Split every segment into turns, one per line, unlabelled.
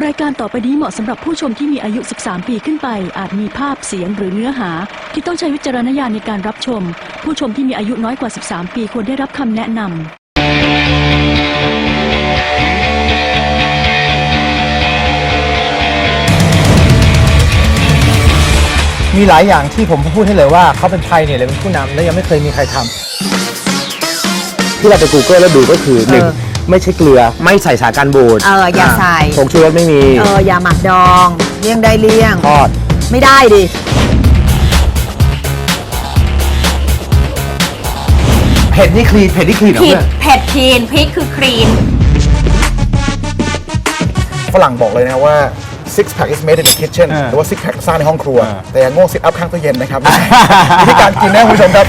รายการต่อไปนี้เหมาะสำหรับผู้ชมที่มีอายุ 13 ปีขึ้นไป อาจมีภาพเสียงหรือเนื้อหา ที่ต้องใช้วิจารณญาณในการรับชม ผู้ชมที่มีอายุน้อยกว่า 13 ปีควรได้รับคำแนะนำ
มีหลายอย่างที่ผมพูดให้เลยว่าเขาเป็นไทยเนี่ยเลยเป็นผู้นำและยังไม่เคยมีใครทำ ที่เราไป Google แล้วดูก็คือหนึ่ง
เออ
ไม่ใช่เกลือ ไม่ใส่สารกันบูด
เอออย่าใส่
ผงชูรสไม่มี
เอออย่าหมักดอง เลี่ยงได้เลี่ยง
ทอด
ไม่ได้ดิ
เผ็ดนี่คลีน เผ็ดนี่คลีนเหรอ
ผิด
เพื่อน
เผ็ดคลีนพริกคือคลีน
ฝรั่งบอกเลยนะครับว่า six pack is made in the kitchen
อ่า
หรือว่า six pack สร้างในห้องครัว
อ่า
แต่อย่างโง่ sit up ข้างตู้เย็นนะครับ วิธีการกินนะคุณผู้ชมครับ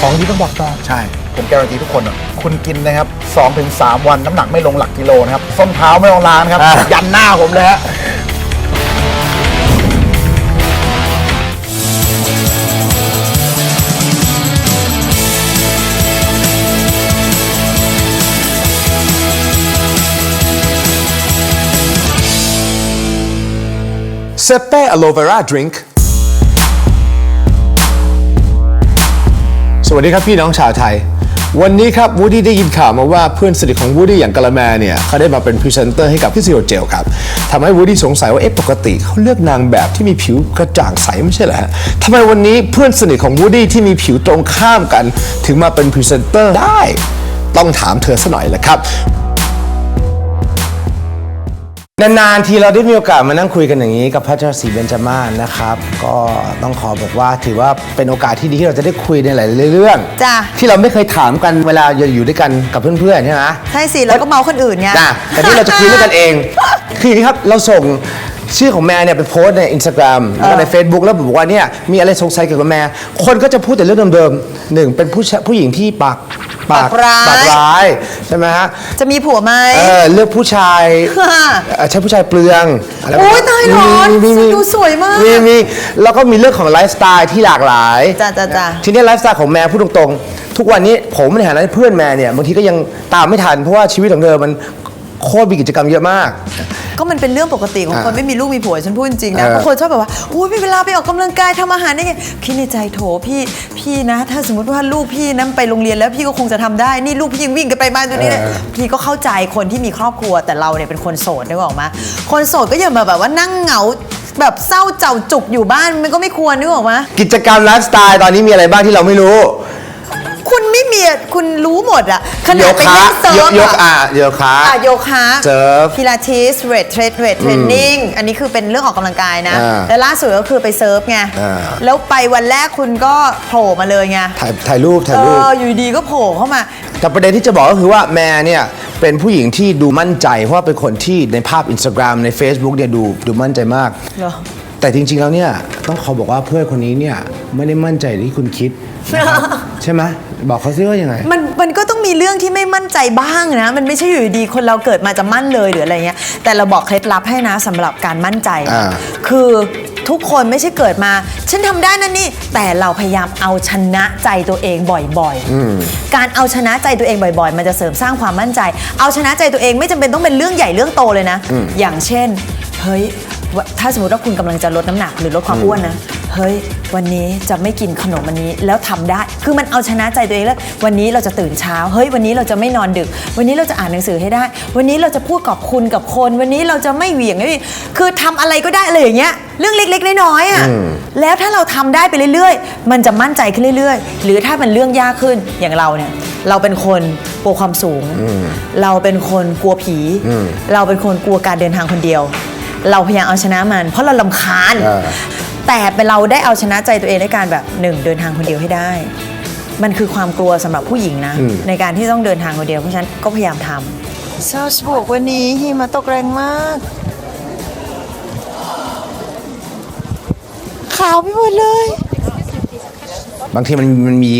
ของที่ต้องบอกต่อ
ใช่ ผมการันตีทุกคนอะคุณกินนะครับ2-3ถึง3วันน้ำหนักไม่ลงหลักกิโลนะครับส้นเท้าไม่ต้องล้างนะครับ
อ่า
ยันหน้าผมเลยฮะ
เซเป้อโลเวราดริงก์สวัสดีครับพี่น้องชาวไทย วันนี้ครับวูดี้ได้ยินข่าวมาว่าเพื่อนสนิทของวูดี้อย่างกะละแมเนี่ยเขาได้มาเป็นพรีเซนเตอร์ให้กับพิซิโอเจลครับทำให้วูดี้สงสัยว่าเอ๊ะปกติเขาเลือกนางแบบที่มีผิวกระจ่างใสไม่ใช่เหรอฮะทำไมวันนี้เพื่อนสนิทของวูดดี้ที่มีผิวตรงข้ามกัน ถึงมาเป็นพรีเซนเตอร์ได้ ต้องถามเธอซะหน่อยแหละครับ
นานๆทีเราได้มีโอกาสมานั่งคุยกันอย่างนี้กับพระเจ้าศรีเบญจมาศนะครับ ก็ต้องขอบอกว่าถือว่าเป็นโอกาสที่ดีที่เราจะได้คุยในหลายๆเรื่อง
จ้ะ
ที่เราไม่เคยถามกันเวลาอยู่ด้วยกันกับเพื่อนๆใช่ไหม
ใช่สิแล้วก็เมาคนอื่นไง
นะแต่ที่เราจะคุยด้วยกันเองคืออย่างนี้ครับเราส่งชื่อของแม่เนี่ยไปโพสต์ในอินสตาแกรมแล้วก็ใน Facebook แล้วบอกว่าเนี่ยมีอะไรสงสัยเกี่ยวกับแม่คนก็จะพูดแต่เรื่องเดิมๆหนึ่งเป็นผู้ชายผู้หญิงที่ปาก
ปากร้าย
ปากร้ายใช่ไหมฮะ
จะมีผัวไหม
เออเลือกผู้ชาย
ค่ะ
เอ่อใช้ผู้ชายเปลืองะไรแบบ
โอ๊ยตายเหรอ
มีมี
ดูสวยมาก
มีมีแล้วก็มีเรื่องของไลฟ์สไตล์ที่หลากหลาย
จ้ะจ้ะจ้ะ
ทีนี้ไลฟ์สไตล์ของแม่พูดตรงๆ ทุกวันนี้ผมในฐานะเพื่อนแม่เนี่ยบางทีก็ยังตามไม่ทัน เพราะว่าชีวิตของเธอมันโคตรมีกิจกรรมเยอะมาก
ก็มันเป็นเรื่องปกติของคน
อ่า
ไม่มีลูกมีผัวฉันพูดจริงๆนะ
เออ
บางคนชอบแบบว่าโอ้ยมีเวลาไปออกกำลังกายทำอาหารได้ไงคิดในใจโถพี่พี่นะ ถ้าสมมติว่าลูกพี่นั้นไปโรงเรียนแล้วพี่ก็คงจะทำได้นี่ลูกพี่ยังวิ่งกันไปมาตัวนี้นะพี่ก็เข้าใจคนที่มีครอบครัวแต่เราเนี่ยเป็นคนโสดนึกออกมาคนโสดก็อย่ามาแบบว่านั่งเหงาแบบเศร้าเจ้าจุกอยู่บ้านมันก็ไม่ควรนึกออกมา
กิจกรรมไลฟ์สไตล์ตอนนี้มีอะไรบ้างที่เราไม่รู้
คุณไม่มีอะคุณรู้หมดอะข
โย
นาดไป
คะ
เล่นเซิร์ฟ
ยก
อะ
อะโยคะ
อะโยคะ
เซิร์ฟ
พิลาทิสเวทเทรดเวทเทรนนิ่งอันนี้คือเป็นเรื่องออกกำลังกายนะ
อ่า
แล้วล่าสุดก็คือไปเซิร์ฟไง
อ่า
แล้วไปวันแรกคุณก็โผล่มาเลยไง
ถ่ายถ่ายรูปถ่าย
เอ
รูป
ออยู่ดีก็โผล่เข้ามา
แต่ประเด็นที่จะบอกก็คือว่าแม่เนี่ยเป็นผู้หญิงที่ดูมั่นใจ เพราะว่าเป็นคนที่ในภาพ Instagram ใน Facebook เนี่ยดูดูมั่นใจมาก
เหรอ
แต่จริงๆแล้วเนี่ยต้องขอบอกว่าเพื่อนคนนี้เนี่ยไม่ได้มั่นใจที่คุณคิดนะครับ ใช่ไหมบอกเขาซิว่ายังไง
มันมันก็ต้องมีเรื่องที่ไม่มั่นใจบ้างนะ มันไม่ใช่อยู่ดีๆคนเราเกิดมาจะมั่นเลยหรืออะไรเงี้ย แต่เราบอกเคล็ดลับให้นะสำหรับการมั่นใจ
อ่า
คือทุกคนไม่ใช่เกิดมา ฉันทำได้นั่นนี่แต่เราพยายามเอาชนะใจตัวเองบ่อยๆ การเอาชนะใจตัวเองบ่อย ๆ มันจะเสริมสร้างความมั่นใจ เอาชนะใจตัวเองไม่จำเป็นต้องเป็นเรื่องใหญ่เรื่องโตเลยนะ อย่างเช่น เฮ้ย ถ้าสมมติว่าคุณกำลังจะลดน้ำหนักหรือลดความอ้วนนะ เฮ้ย วันนี้จะไม่กินขนมอันนี้แล้วทำได้ คือมันเอาชนะใจตัวเองแล้ววันนี้เราจะตื่นเช้า เฮ้ย วันนี้เราจะไม่นอนดึก วันนี้เราจะอ่านหนังสือให้ได้ วันนี้เราจะพูดกับคุณกับคน วันนี้เราจะไม่เหวี่ยงไม่คือทำอะไรก็ได้อะไรอย่างเงี้ย เรื่องเล็กๆน้อยๆอะ แล้วถ้าเราทำได้ไปเรื่อยๆ มันจะมั่นใจขึ้นเรื่อยๆ หรือถ้ามันเรื่องยากขึ้นอย่างเราเนี่ยเราเป็นคนกลัวความสูง เราเป็นคนกลัวผี เราเป็นคนกลัวการเดินทางคนเดียว เราพยายามเอาชนะมัน เพราะเราลำคาญ
เออ
แต่เป็นเราได้เอาชนะใจตัวเองด้วยการแบบหนึ่งเดินทางคนเดียวให้ได้ มันคือความกลัวสำหรับผู้หญิงนะในการที่ต้องเดินทางคนเดียวเพราะฉะนั้นก็พยายามทำ ซาสบวกวันนี้หิมะตกแรงมาก ขาวไปหมดเลย
บางทีมันมันมี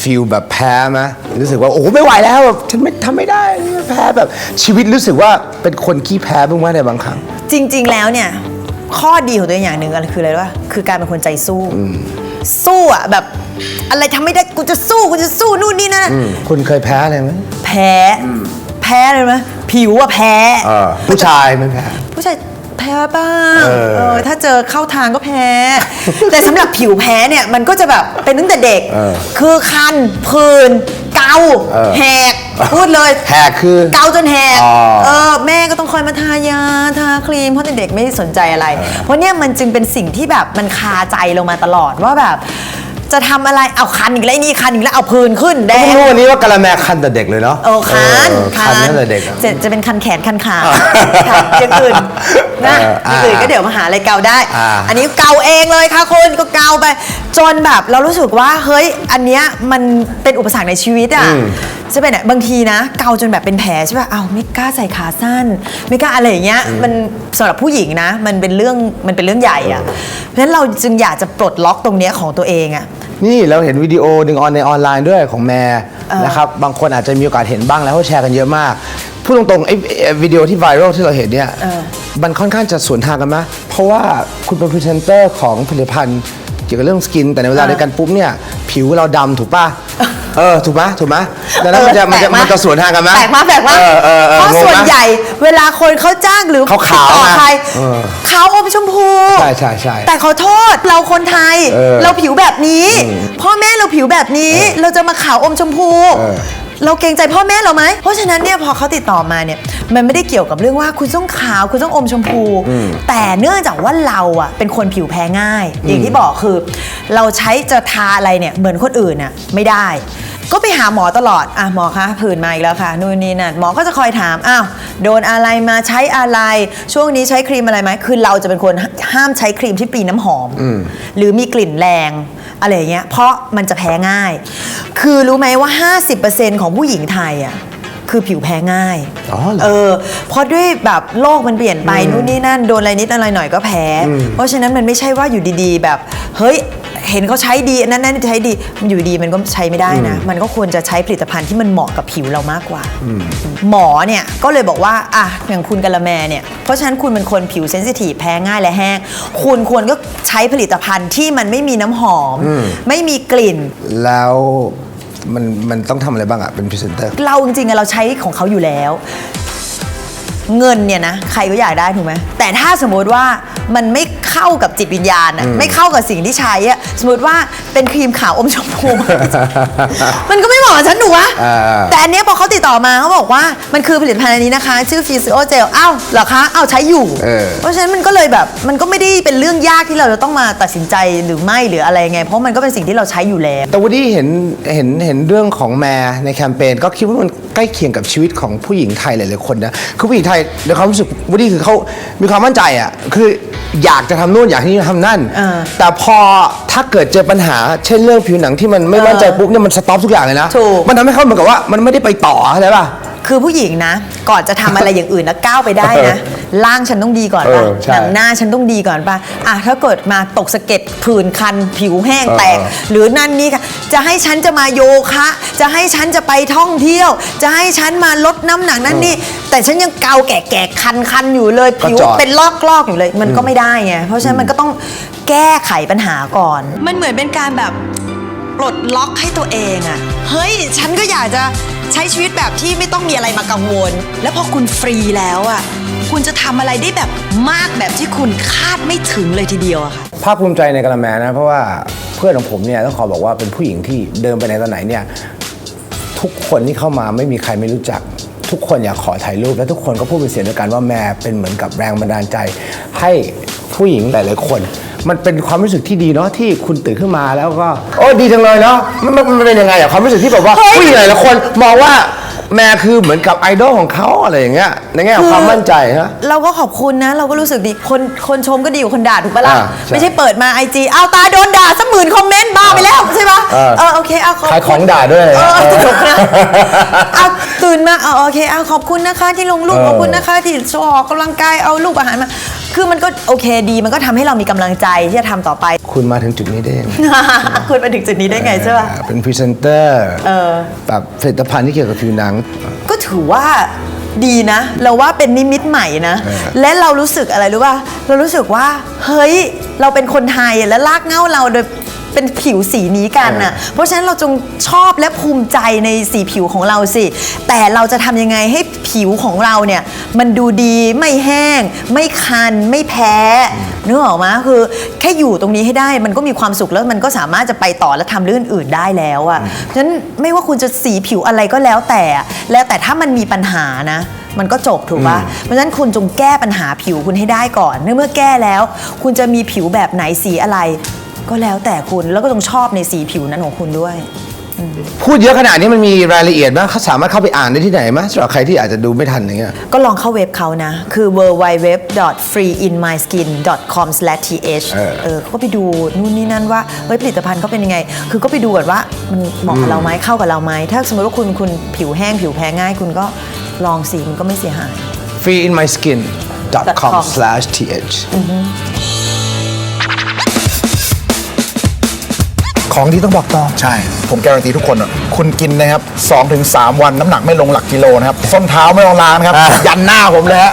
ฟิลแบบแพ้ไหมรู้สึกว่าโอ้โหไม่ไหวแล้วแบบฉันไม่ทำไม่ได้แพ้แบบชีวิตรู้สึกว่าเป็นคนขี้แพ้บ้างไหมในบางครั้ง
จริงๆ แล้วเนี่ย ข้อดีของตัวเองอย่างหนึ่งอะไรคืออะไรรู้ป่ะคือการเป็นคนใจสู้ สู้อะแบบ อะไรทำไม่ได้กูจะสู้กูจะสู้นู่นนี่นั่นอะ
คุณเคยแพ้อะไรไหม
แพ้ แพ้เลยไหมผิวอะแพ้
เออผู้ชายไม่แพ้
ผู้ชาย แพ้บ้าง
เออ
เออถ้าเจอเข้าทางก็แพ้ แต่สำหรับผิวแพ้เนี่ยมันก็จะแบบเป็นตั้งแต่เด็ก
เออ
คือคันผื่นเกา
เออ
แหกพูดเลย
แหกคือ
เกาจนแหก
อ๋อ
เออแม่ก็ต้องคอยมาทายาทาครีมเพราะเด็กๆไม่สนใจอะไร เพราะเนี่ยมันจึงเป็นสิ่งที่แบบมันคาใจลงมาตลอดว่าแบบ จะทำอะไรเอาคันอีกแล้วไอ้นี่คันอีกแล้วเอาผื่นขึ้นแด
เพิ่ง
ง
รู้วันนี้ว่ากะละแมคันแต่เด็กเลยเนาะ
โอ้คัน
เออคันตั้งแต่เด็กอะ
จะจะเป็นคันแขนคันขาค่ะอย่างอื่นนะ
เออ
อ
อ่า
ย่างอื่นก็เดี๋ยวมาหาอะไรเกาได้
อ่า
อันนี้เกาเองเลยค่ะคุณก็เกาไป จนแบบเรารู้สึกว่าเฮ้ยอันเนี้ยมันเป็นอุปสรรคในชีวิตอะจะเป็นบางทีนะ เกาจนแบบเป็นแผลใช่ป่ะอ้าวไม่กล้าใส่ขาสั้น ไม่กล้าอะไรอย่างเงี้ยมันสำหรับผู้หญิงนะ มันเป็นเรื่องมันเป็นเรื่องใหญ่อะเพราะฉะนั้นเราจึงอยากจะปลดล็อกตรงเนี้ยของตัวเองอะ
นี่เราเห็นวิดีโอหนึ่งออนในออนไลน์ด้วยของแม่
เออ
นะครับบางคนอาจจะมีโอกาสเห็นบ้างแล้วเขาแชร์กันเยอะมากพูดตรงๆไอ้ไอ้วิดีโอที่ไวรัลที่เราเห็นเนี่ยมันค่อนข้างจะสวนทางกันไหมเพราะว่าคุณเป็นพรีเซนเตอร์ของผลิตภัณฑ์เกี่ยวกับเรื่องสกิน แต่ในเวลาเดียวกันปุ๊บเนี่ยผิวเราดำถูกป่ะ เออถูกไหมถูกไหมดังนั้นมันจะมันจะ
แปลก
มันจะสวนทางกันไหม
แปลกมากแปลกมาก
เออเออเออ
เพราะ
งง
ส่วน
ไหม
ใหญ่เวลาคนเขาจ้างหรือ
เขาขาว
ติดต่อ
นะ
ใคร
เออ
ขาวอมชมพู
ใช่ใช่ใช่
แต่ขอโทษเราคนไทย
เออ
เราผิวแบบนี้ พ่อแม่เราผิวแบบนี้ เราจะมาขาวอมชมพู
เออ
เราเกรงใจพ่อแม่เราไหม เพราะฉะนั้นเนี่ยพอเขาติดต่อมาเนี่ยมันไม่ได้เกี่ยวกับเรื่องว่าคุณต้องขาวคุณต้องอมชมพู แต่เนื่องจากว่าเราอะเป็นคนผิวแพ้ง่าย อย่างที่บอกคือ เราใช้จะทาอะไรเนี่ยเหมือนคนอื่นอะไม่ได้ ก็ไปหาหมอตลอดอะหมอคะผื่นมาอีกแล้วค่ะนู่นนี่นั่นหมอก็จะคอยถามอ้าวโดนอะไรมาใช้อะไร ช่วงนี้ใช้ครีมอะไรไหมคือเราจะเป็นคนห้ามใช้ครีมที่ปรีน้ำหอม หรือมีกลิ่นแรง อะไรอย่างเงี้ยเพราะมันจะแพ้ง่าย คือรู้ไหมว่า 50%ของผู้หญิงไทยอะ คือผิวแพ้ง่าย
อ๋อเหรอ
เออเพราะด้วยแบบโลกมันเปลี่ยนไปนู่นนี่นั่นโดนอะไรนิดอะไรหน่อยก็แพ้ เพราะฉะนั้นมันไม่ใช่ว่าอยู่ดีๆ แบบเฮ้ยเห็นเขาใช้ดีอันนั้นนั่นใช้ดีมันอยู่ดีมันก็ใช้ไม่ได้นะ มันก็ควรจะใช้ผลิตภัณฑ์ที่มันเหมาะกับผิวเรามากกว่า หมอเนี่ยก็เลยบอกว่าอะอย่างคุณกะละแมเนี่ยเพราะฉะนั้นคุณเป็นคนผิวเซนซิทีฟแพ้ง่ายและแห้ง คุณควรก็ใช้ผลิตภัณฑ์ที่มันไม่มีน้ำหอม ไม่มีกลิ่น
แล้ว มันมันต้องทำอะไรบ้างอะเป็นพรีเซนเตอร์
เราจริงๆอะเราใช้ของเขาอยู่แล้ว เงินเนี่ยนะใครก็อยากได้ถูกไหมแต่ถ้าสมมติว่ามันไม่เข้ากับจิตวิญญาณอะไม่เข้ากับสิ่งที่ใช้อะสมมติว่าเป็นครีมขาวอมชมพู มันก็ไม่เหมาะกับฉันหนูวะ
อ่า
แต่อันเนี้ยพอเขาติดต่อมาเขาบอกว่ามันคือผลิตภัณฑ์อันนี้นะคะ ชื่อฟิซิโอเจลอ้าวเหรอคะอ้าวใช้อยู่
เออ
เพราะฉะนั้นมันก็เลยแบบมันก็ไม่ได้เป็นเรื่องยากที่เราจะต้องมาตัดสินใจหรือไม่หรืออะไรไง เพราะมันก็เป็นสิ่งที่เราใช้อยู่แล้ว
แต่วูดดี้เห็นเห็นเห็นเรื่องของแมร์ในแคมเปญก็คิดว่ามันใกล้เคียงกับชีวิตของผู้หญิงไทยหลายๆคนนะคือผู้หญิงไทยในความรู้สึกวูดดี้คือเขามีความมั่นใจอะคืออยากจะทำนู่นอยากที่จะทำนั่น
เออ
แต่พอถ้าเกิดเจอปัญหา เช่นเรื่องผิวหนังที่มันไม่มั่นใจปุ๊บเนี่ยมันสต็อปทุกอย่างเลยนะ
ถูก
มันทำให้เขาเหมือนกับว่ามันไม่ได้ไปต่อเข้าใจป่ะ
คือผู้หญิงนะ ก่อนจะทำอะไรอย่างอื่นแล้วก้าวไปได้นะ ร่างฉันต้องดีก่อนป่ะ
เออใช่
หนังหน้าฉันต้องดีก่อนป่ะอะถ้าเกิดมาตกสะเก็ดผื่นคัน ผิวแห้งแตก
เออ
หรือนั่นนี่ค่ะจะให้ฉันจะมาโยคะ จะให้ฉันจะไปท่องเที่ยว จะให้ฉันมาลดน้ำหนักนั่นนี่ แต่ฉันยังเกาแก่ๆคันๆอยู่เลยผิว
ก็จอด
เป็นลอกๆอยู่เลย มันก็ไม่ได้ไงเพราะฉะนั้นมันก็ต้องแก้ไขปัญหาก่อน มันเหมือนเป็นการแบบปลดล็อกให้ตัวเองอะเฮ้ย ฉันก็อยากจะใช้ชีวิตแบบที่ไม่ต้องมีอะไรมากังวล แล้วพอคุณฟรีแล้วอะ คุณจะทำอะไรได้แบบมากแบบที่คุณคาดไม่ถึงเลยทีเดียวอะค่ะ
ภาคภูมิใจในกะละแมนะ เพราะว่าเพื่อนของผมเนี่ยต้องขอบอกว่าเป็นผู้หญิงที่เดินไปไหนตอนไหนเนี่ยทุกคนที่เข้ามาไม่มีใครไม่รู้จัก ทุกคนอยากขอถ่ายรูปและทุกคนก็พูดเป็นเสียงเดียวกันว่าแม่เป็นเหมือนกับแรงบันดาลใจ ให้ผู้หญิงหลายๆคน มันเป็นความรู้สึกที่ดีเนาะที่คุณตื่นขึ้นมาแล้วก็ โอ้ดีจังเลยเนาะมันมันมันเป็นยังไงอะความรู้สึกที่แบบว่า
เฮ้ย
ผู้หญิงหลายๆคนมองว่า แม่คือเหมือนกับไอดอลของเขาอะไรอย่างเงี้ยในแง่ของความมั่นใจนะ
เราก็ขอบคุณนะ เราก็รู้สึกดีคนคนชมก็ดีกว่าคนด่าถูกปะล่ะ
อ่าใช่
ไม่ใช่เปิดมาไอจีเอาตาโดนด่าสักหมื่นคอมเมนต์บ้าไปแล้วใช่ปะ
เออ
เออโอเคเอาขอบ
ขายของด่าด้วย
เออ
เออ
ตลกนะเอาตื่นมาเอาโอเคเอาขอบคุณนะคะที่ลงรูป
เออ
ขอบคุณนะคะ ที่โชว์ออกกำลังกายเอารูปอาหารมา คือมันก็โอเคดี มันก็ทำให้เรามีกำลังใจที่จะทำต่อไป
คุณมาถึงจุดนี้ได้ยังไง
คุณมาถึงจุดนี้ได้ไงใช่ปะ
เป็นพรีเซนเตอร์
เออ
แบบผลิตภัณฑ์ที่เกี่ยวกับผิวหนัง
ก็ถือว่าดีนะ เราว่าเป็นนิมิตใหม่นะ
เออ
และเรารู้สึกอะไรรู้ป่ะเรารู้สึกว่า เฮ้ย เราเป็นคนไทยและลากเหง้าเราโดย เป็นผิวสีนี้กันน่ะ เพราะฉะนั้นเราจงชอบและภูมิใจในสีผิวของเราสิ แต่เราจะทำยังไงให้ผิวของเราเนี่ย มันดูดีไม่แห้ง ไม่คัน ไม่แพ้นึกออกไหมคือแค่อยู่ตรงนี้ให้ได้มันก็มีความสุขแล้วมันก็สามารถจะไปต่อและทำเรื่องอื่นได้แล้วอะ่ะเพราะฉะนั้นไม่ว่าคุณจะสีผิวอะไรก็แล้วแต่แล้วแต่ถ้ามันมีปัญหานะ มันก็จบถูกปะเพราะฉะนั้นคุณจงแก้ปัญหาผิวคุณให้ได้ก่อนเมื่อแก้แล้ว คุณจะมีผิวแบบไหนสีอะไร ก็แล้วแต่คุณแล้วก็จงชอบในสีผิวนั้นของคุณด้วย
พูดเยอะขนาดนี้มันมีรายละเอียดไหมเขาสามารถเข้าไปอ่านได้ที่ไหนไหมสำหรับใครที่อาจจะดูไม่ทันอย่างเงี้ย
ก็ลองเข้าเว็บเขานะ คือ www.freeinmyskin.com/th
เออ
เออเขาก็ไปดูนู่นนี่นั่นว่าเฮ้ยผลิตภัณฑ์เขาเป็นยังไง คือก็ไปดูก่อนว่ามันเหมาะกับเราไหมเข้ากับเราไหมถ้าสมมติว่าคุณคุณผิวแห้งผิวแพ้ง่าย คุณก็ลองสิมันก็ไม่เสียหาย
freeinmyskin.com/th
ของที่ต้องบอกต่อ ใช่ ผมการันตีทุกคนอะคุณกินนะครับ2-3 วันน้ำหนักไม่ลงหลักกิโลนะครับส้นเท้าไม่ต้องล้างนะครับ ยันหน้าผมเลยฮะ